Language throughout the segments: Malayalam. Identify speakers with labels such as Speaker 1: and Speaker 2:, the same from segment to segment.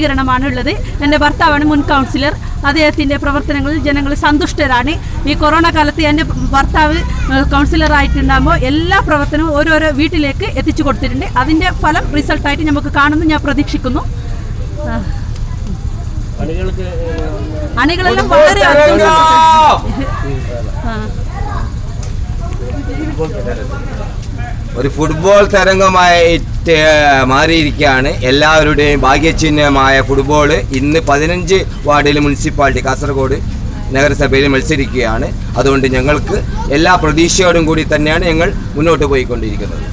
Speaker 1: പ്രതികരണമാണ് ഉള്ളത് എന്റെ ഭർത്താവാണ് മുൻ കൗൺസിലർ. അദ്ദേഹത്തിന്റെ പ്രവർത്തനങ്ങളിൽ ജനങ്ങൾ സന്തുഷ്ടരാണ്. ഈ കൊറോണ കാലത്ത് എന്റെ ഭർത്താവ് കൗൺസിലറായിട്ടുണ്ടാകുമ്പോൾ എല്ലാ പ്രവർത്തനവും ഓരോരോ വീട്ടിലേക്ക് എത്തിച്ചു കൊടുത്തിട്ടുണ്ട്. അതിന്റെ ഫലം റിസൾട്ടായിട്ട് നമുക്ക് കാണുമെന്ന് ഞാൻ പ്രതീക്ഷിക്കുന്നു. അണികളെല്ലാം വളരെ അത്യാവശ്യം. ആ.
Speaker 2: ഒരു ഫുട്ബോൾ തരംഗമായിട്ട് മാറിയിരിക്കുകയാണ്. എല്ലാവരുടെയും ഭാഗ്യചിഹ്നമായ ഫുട്ബോൾ ഇന്ന് പതിനഞ്ച് വാർഡിൽ മുനിസിപ്പാലിറ്റി കാസർഗോഡ് നഗരസഭയിൽ മത്സരിക്കുകയാണ്. അതുകൊണ്ട് ഞങ്ങൾക്ക് എല്ലാ പ്രതീക്ഷയോടും കൂടി തന്നെയാണ് ഞങ്ങൾ മുന്നോട്ട് പോയിക്കൊണ്ടിരിക്കുന്നത്.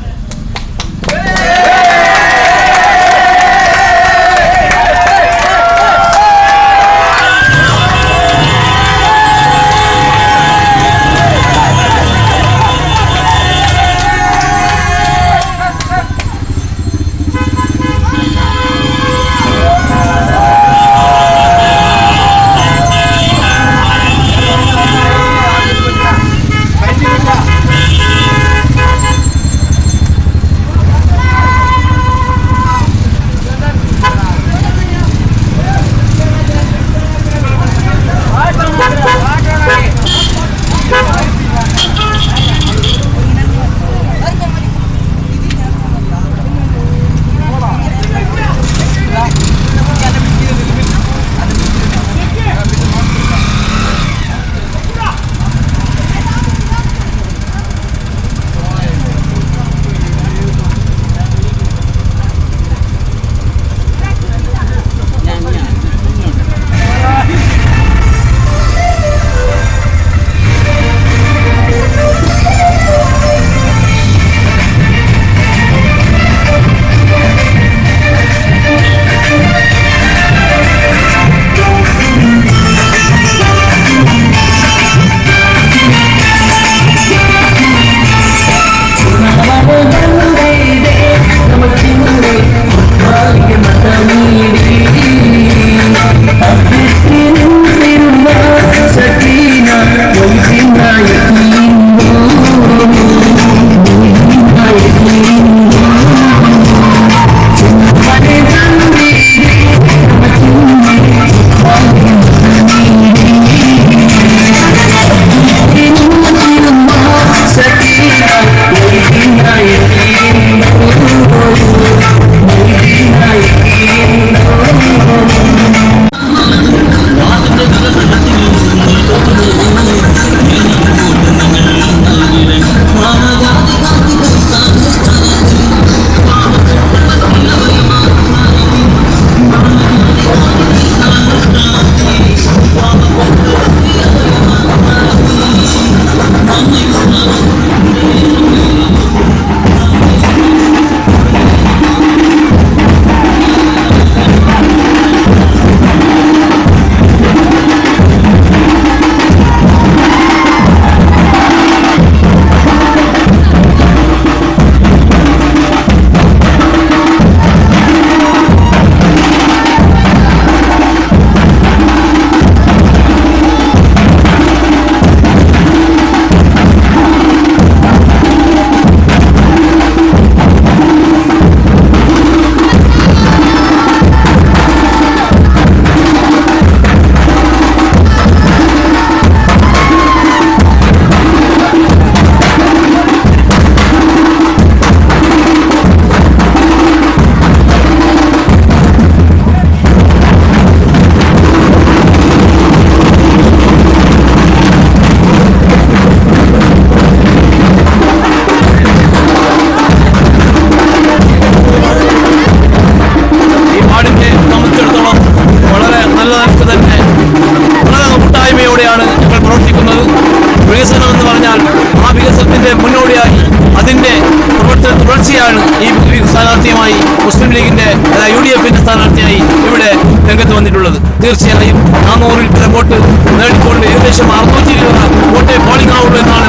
Speaker 3: വന്നിട്ടുള്ളത് തീർച്ചയായും നാനൂറിൽ പരം വോട്ട് നേടിക്കൊണ്ട് ഏകദേശം അറുന്നൂറ്റി ഇരുപത് വോട്ടേ പോളിംഗ് ആവുള്ളൂ എന്നാണ്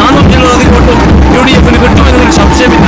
Speaker 3: നാനൂറ്റി ഇരുപത് വോട്ടും യു ഡി എഫിന് കിട്ടുമെന്നതിൽ സംശയമില്ല.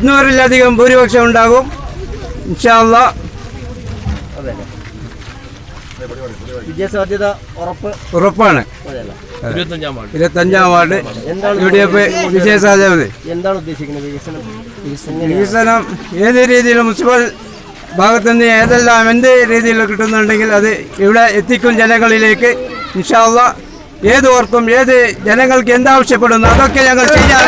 Speaker 4: ഇരുന്നൂറിലധികം ഭൂരിപക്ഷം ഉണ്ടാകും. ഇൻഷാല്ല.
Speaker 5: വിജയസാധ്യത ഉറപ്പ്
Speaker 4: ഉറപ്പാണ്.
Speaker 3: ഇരുപത്തഞ്ചാം വാർഡ്.
Speaker 4: യു ഡി എഫ് വിജയസാധ്യത
Speaker 5: എന്താണ് ഉദ്ദേശിക്കുന്നത്? വികസനം?
Speaker 4: വികസനം ഏത് രീതിയിലും മുനിസിപ്പൽ ഭാഗത്തുനിന്ന് ഏതെല്ലാം എന്ത് രീതിയിൽ കിട്ടുന്നുണ്ടെങ്കിൽ അത് ഇവിടെ എത്തിക്കും ജനങ്ങളിലേക്ക്. ഇൻഷാല്ല. ഏത് ഓർക്കും ഏത് ജനങ്ങൾക്ക് എന്താവശ്യപ്പെടുന്നു അതൊക്കെ ഞങ്ങൾ ചെയ്യാൻ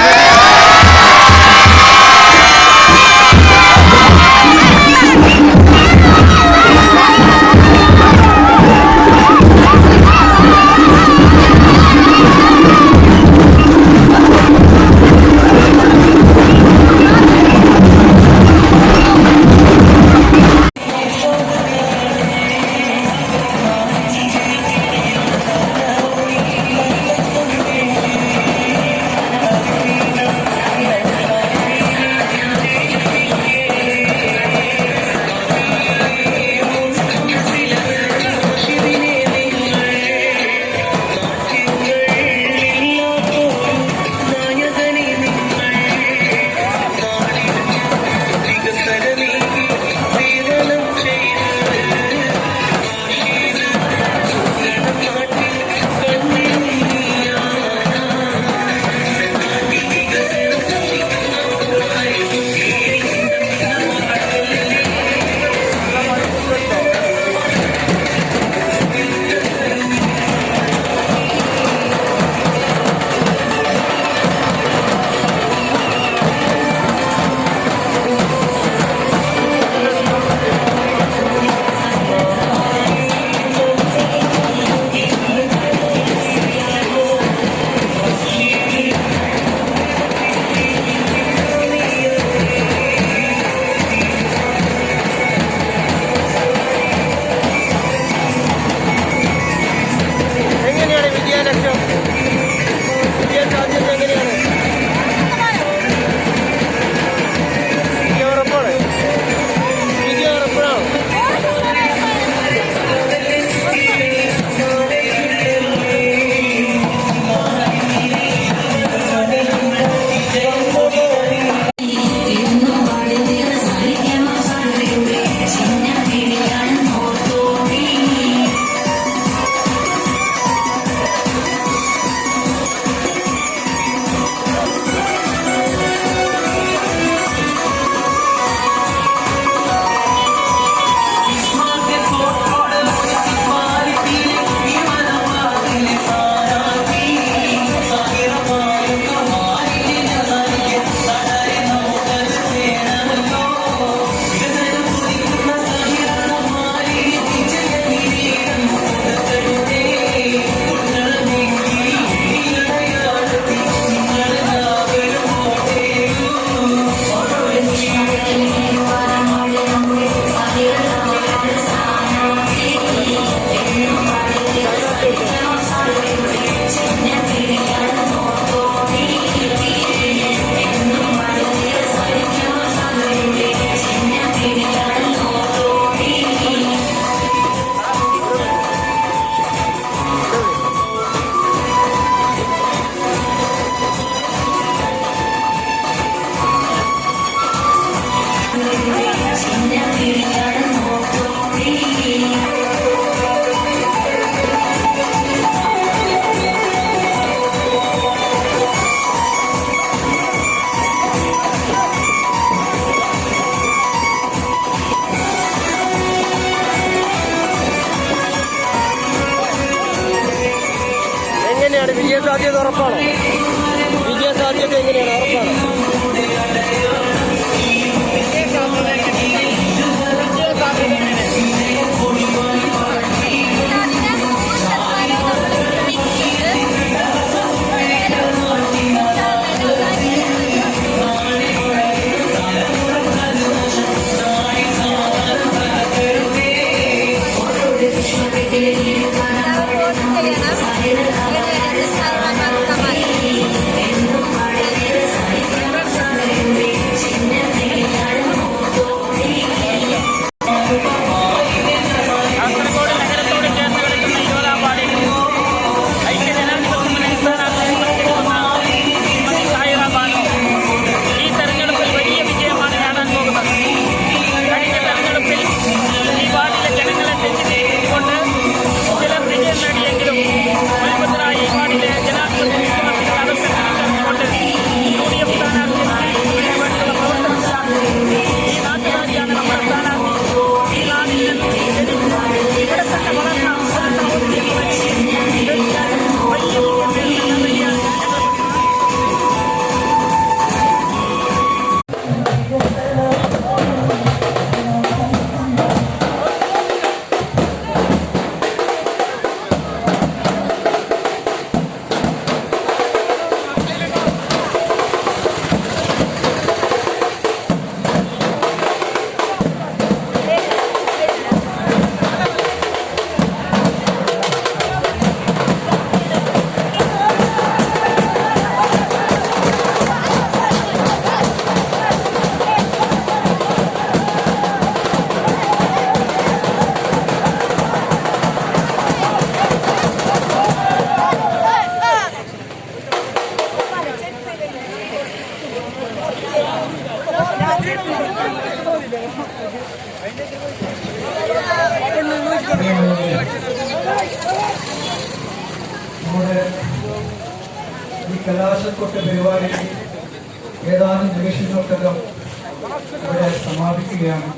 Speaker 5: എങ്ങനെയാണ് വിജയസാധ്യത ഉറപ്പാണോ? വിജയസാധ്യത എങ്ങനെയാണ്? ഉറപ്പാണോ?
Speaker 6: നമ്മുടെ ഈ കലാശക്കൊട്ട് പരിപാടി ഏതാനും നിമിഷങ്ങൾക്കകം ഇവിടെ സമാപിക്കുകയാണ്.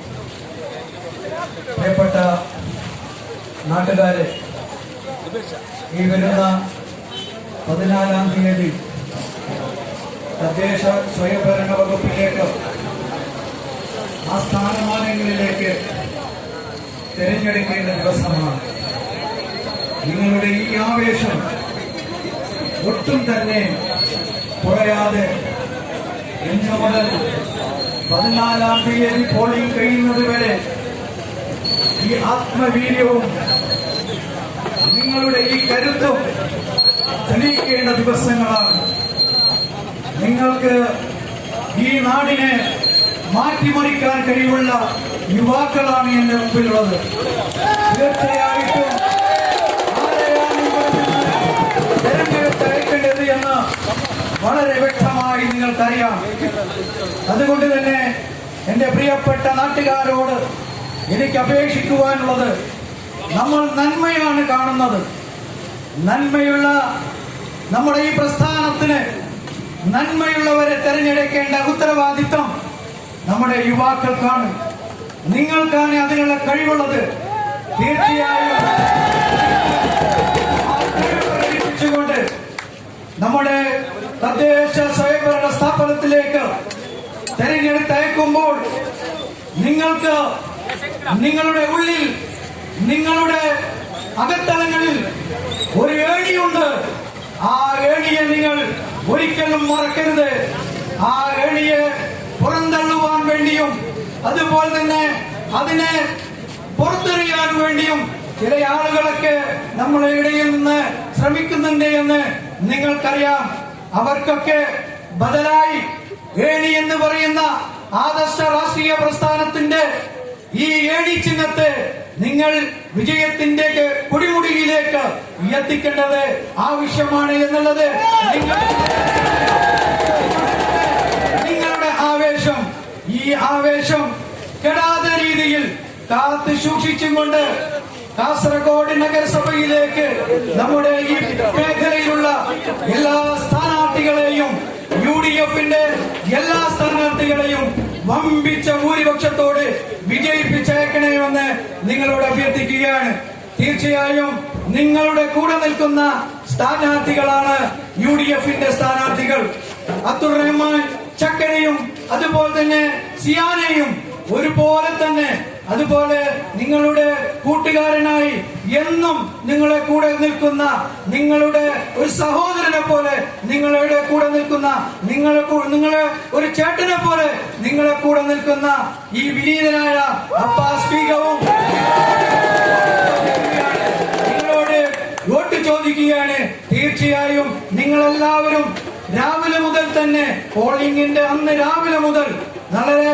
Speaker 6: പ്രിയപ്പെട്ട നാട്ടുകാരെ ഈ വരുന്ന പതിനാലാം തീയതി തദ്ദേശ സ്വയംഭരണ വകുപ്പിലേക്ക് ആ സ്ഥാനമാനങ്ങളിലേക്ക് തിരഞ്ഞെടുക്കേണ്ട ദിവസമാണ്. നിങ്ങളുടെ ഈ ആവേശം ഒട്ടും തന്നെ കുറയാതെ ഇന്ന് മുതൽ പതിനാലാം തീയതി പോളിംഗ് കഴിയുന്നത് വരെ ഈ ആത്മവീര്യവും നിങ്ങളുടെ ഈ കരുത്തും തെളിയിക്കേണ്ട ദിവസങ്ങളാണ്. നിങ്ങൾക്ക് ഈ നാടിനെ മാറ്റിമറിക്കാൻ കഴിവുള്ള യുവാക്കളാണ് എന്റെ മുമ്പിലുള്ളത്. തീർച്ചയായിട്ടും എന്ന് വളരെ വ്യക്തമായി നിങ്ങൾക്കറിയാം. അതുകൊണ്ട് തന്നെ എന്റെ പ്രിയപ്പെട്ട നാട്ടുകാരോട് എനിക്ക് അപേക്ഷിക്കുവാനുള്ളത് നമ്മൾ നന്മയാണ് കാണുന്നത്. നന്മയുള്ള നമ്മുടെ ഈ പ്രസ്ഥാനത്തിന് നന്മയുള്ളവരെ തെരഞ്ഞെടുക്കേണ്ട ഉത്തരവാദിത്വം നമ്മുടെ യുവാക്കൾക്കാണ്. നിങ്ങൾക്കാണ് അതിനുള്ള കഴിവുള്ളത്. തീർച്ചയായും ആ പ്രകടിപ്പിച്ചുകൊണ്ട് നമ്മുടെ തദ്ദേശ സ്വയംഭരണ സ്ഥാപനത്തിലേക്ക് തെരഞ്ഞെടുത്തയക്കുമ്പോൾ നിങ്ങൾക്ക് നിങ്ങളുടെ ഉള്ളിൽ നിങ്ങളുടെ അകത്തളങ്ങളിൽ ഒരു ഏണിയുണ്ട്. ആ ഏണിയെ നിങ്ങൾ ഒരിക്കലും മറക്കരുത്. ആ ഏണിയെ പുറന്തള്ളുവാൻ വേണ്ടിയും അതുപോലെ തന്നെ അതിനെ പുറത്തെറിയാൻ വേണ്ടിയും ചില ആളുകളൊക്കെ നമ്മളെ ഇടയിൽ നിന്ന് ശ്രമിക്കുന്നുണ്ട് എന്ന് നിങ്ങൾക്കറിയാം അവർക്കൊക്കെ ബദലായി ഏണി എന്ന് പറയുന്ന ആദർശ രാഷ്ട്രീയ പ്രസ്ഥാനത്തിന്റെ ഈ ഏണി ചിഹ്നത്തെ നിങ്ങൾ വിജയത്തിന്റെ കുടിമുടിയിലേക്ക് എത്തിക്കേണ്ടത് ആവശ്യമാണ് എന്നുള്ളത് നിങ്ങളുടെ ആവേശം. ഈ ആവേശം കെടാത്ത രീതിയിൽ കാത്തു സൂക്ഷിച്ചുകൊണ്ട് കാസർഗോഡ് നഗരസഭയിലേക്ക് നമ്മുടെ ഈ മേഖലയിലുള്ള എല്ലാ സ്ഥാനാർത്ഥികളെയും യു ഡി എഫിന്റെ എല്ലാ സ്ഥാനാർത്ഥികളെയും വമ്പിച്ച ഭൂരിപക്ഷത്തോട് വിജയിപ്പിച്ചേക്കണമെന്ന് നിങ്ങളോട് അഭ്യർത്ഥിക്കുകയാണ്. തീർച്ചയായും നിങ്ങളുടെ കൂടെ നിൽക്കുന്ന സ്ഥാനാർത്ഥികളാണ് യു ഡി എഫിന്റെ സ്ഥാനാർത്ഥികൾ. അബ്ദുൾ റഹ്മാൻ ചക്കരയും അതുപോലെ തന്നെ സിയാനയും ഒരുപോലെ തന്നെ അതുപോലെ നിങ്ങളുടെ കൂട്ടുകാരനായി എന്നും നിങ്ങളെ കൂടെ നിൽക്കുന്ന നിങ്ങളുടെ ഒരു സഹോദരനെ പോലെ നിങ്ങളുടെ കൂടെ നിൽക്കുന്ന നിങ്ങളെ നിങ്ങളെ ഒരു ചേട്ടനെ പോലെ നിങ്ങളെ കൂടെ നിൽക്കുന്ന ഈ വിനീതനായ ബീഗവും നിങ്ങളോട് വോട്ട് ചോദിക്കുകയാണ്. തീർച്ചയായും നിങ്ങളെല്ലാവരും മുതൽ തന്നെ പോളിംഗിന്റെ അന്ന് രാവിലെ മുതൽ വളരെ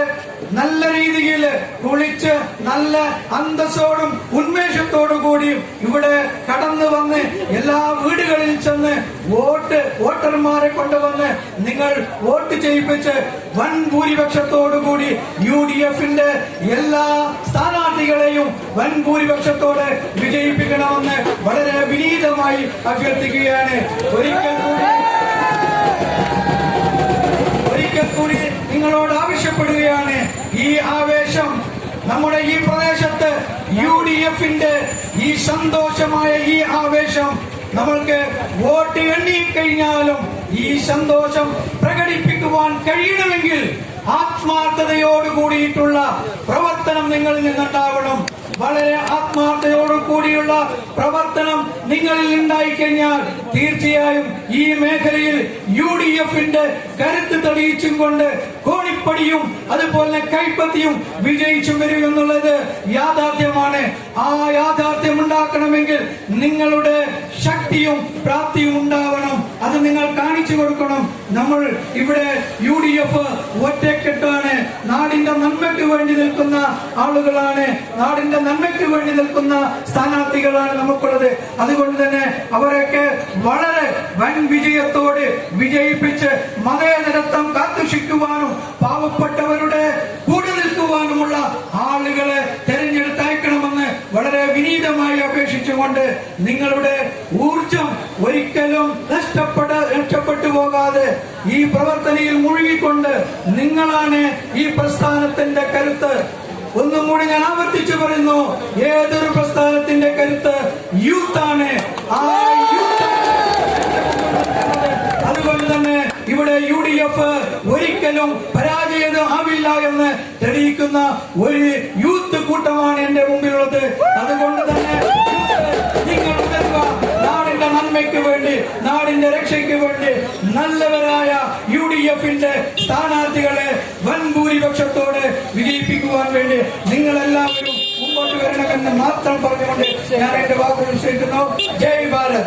Speaker 6: നല്ല രീതിയിൽ കുളിച്ച് നല്ല അന്തസ്സോടും ഉന്മേഷത്തോടു കൂടിയും ഇവിടെ കടന്നു വന്ന് എല്ലാ വീടുകളിൽ ചെന്ന് വോട്ട് വോട്ടർമാരെ കൊണ്ടുവന്ന് നിങ്ങൾ വോട്ട് ചെയ്യിപ്പിച്ച് വൻ ഭൂരിപക്ഷത്തോടു കൂടി യു ഡി എഫിന്റെ എല്ലാ സ്ഥാനാർത്ഥികളെയും വൻ ഭൂരിപക്ഷത്തോടെ വിജയിപ്പിക്കണമെന്ന് വളരെ വിനീതമായി അഭ്യർത്ഥിക്കുകയാണ്. ഒരിക്കൽ കൂടി നിങ്ങളോട് ആവശ്യപ്പെടുകയാണ് ഈ ആവേശം. നമ്മുടെ ഈ പ്രദേശത്ത് യു ഡി എഫിന്റെ ഈ സന്തോഷമായ ഈ ആവേശം നമ്മൾക്ക് വോട്ട് എണ്ണിക്കഴിഞ്ഞാലും ഈ സന്തോഷം പ്രകടിപ്പിക്കുവാൻ കഴിയണമെങ്കിൽ ആത്മാർത്ഥതയോട് കൂടിയിട്ടുള്ള പ്രവർത്തനം നിങ്ങളിൽ നിന്നുണ്ടാവണം. വളരെ ആത്മാർത്ഥതയോട് കൂടിയുള്ള പ്രവർത്തനം നിങ്ങളിൽ ഉണ്ടായിക്കഴിഞ്ഞാൽ തീർച്ചയായും ഈ മേഖലയിൽ യു ഡി എഫിന്റെ കരുത്ത് തെളിയിച്ചും കൊണ്ട് കോണിപ്പടിയും അതുപോലെ കൈപ്പത്തിയും വിജയിച്ചും വരും എന്നുള്ളത് യാഥാർത്ഥ്യമാണ്. ആ യാഥാർത്ഥ്യം ഉണ്ടാക്കണമെങ്കിൽ നിങ്ങളുടെ ശക്തിയും പ്രാപ്തിയും ഉണ്ടാവണം. അത് നിങ്ങൾ കാണിച്ചു കൊടുക്കണം. നമ്മൾ ഇവിടെ യു ഡി എഫ് ഒറ്റക്കെട്ടാണ് നാടിന്റെ നന്മയ്ക്ക് വേണ്ടി നിൽക്കുന്ന ആളുകളാണ്. നാടിന്റെ നന്മയ്ക്ക് വേണ്ടി നിൽക്കുന്ന സ്ഥാനാർത്ഥികളാണ് നമുക്കുള്ളത്. അതുകൊണ്ട് തന്നെ അവരൊക്കെ വളരെ വൻ വിജയത്തോട് വിജയിപ്പിച്ച് മതേതരത്വം കാത്തുഷിക്കുവാനും പാവപ്പെട്ടവരുടെ കൂടെ നിൽക്കുവാനുമുള്ള ആളുകളെ പറഞ്ഞുകൊണ്ട് നിങ്ങളുടെ ഊർജം ഒരിക്കലും നഷ്ടപ്പെട നഷ്ടപ്പെട്ടു പോകാതെ ഈ പ്രവർത്തനയിൽ മുഴുകിക്കൊണ്ട് നിങ്ങളാണ് ഈ പ്രസ്ഥാനത്തിന്റെ കരുത്ത്. ഒന്നും കൂടി ഞാൻ ആവർത്തിച്ചു പറയുന്നു ഏതൊരു പ്രസ്ഥാനത്തിന്റെ കരുത്ത് യൂത്താണ്. ആ അതുകൊണ്ട് തന്നെ ഇവിടെ യു ഡി എഫ് ഒരിക്കലും പരാജയം ആവില്ല എന്ന് തെളിയിക്കുന്ന ഒരു യൂത്ത് കൂട്ടമാണ് എന്റെ മുമ്പിലുള്ളത്. അതുകൊണ്ട് തന്നെ നന്മയ്ക്ക് വേണ്ടി നാടിന്റെ രക്ഷയ്ക്ക് വേണ്ടി നല്ലവരായ യു ഡി എഫിന്റെ സ്ഥാനാർത്ഥികളെ വൻ ഭൂരിപക്ഷത്തോടെ വിജയിപ്പിക്കുവാൻ വേണ്ടി നിങ്ങളെല്ലാവരും മുമ്പോട്ട് വരണമെന്ന് മാത്രം പറഞ്ഞുകൊണ്ട് ഞാൻ എന്റെ വാക്കുകൾ ജയ് ഭാരത്.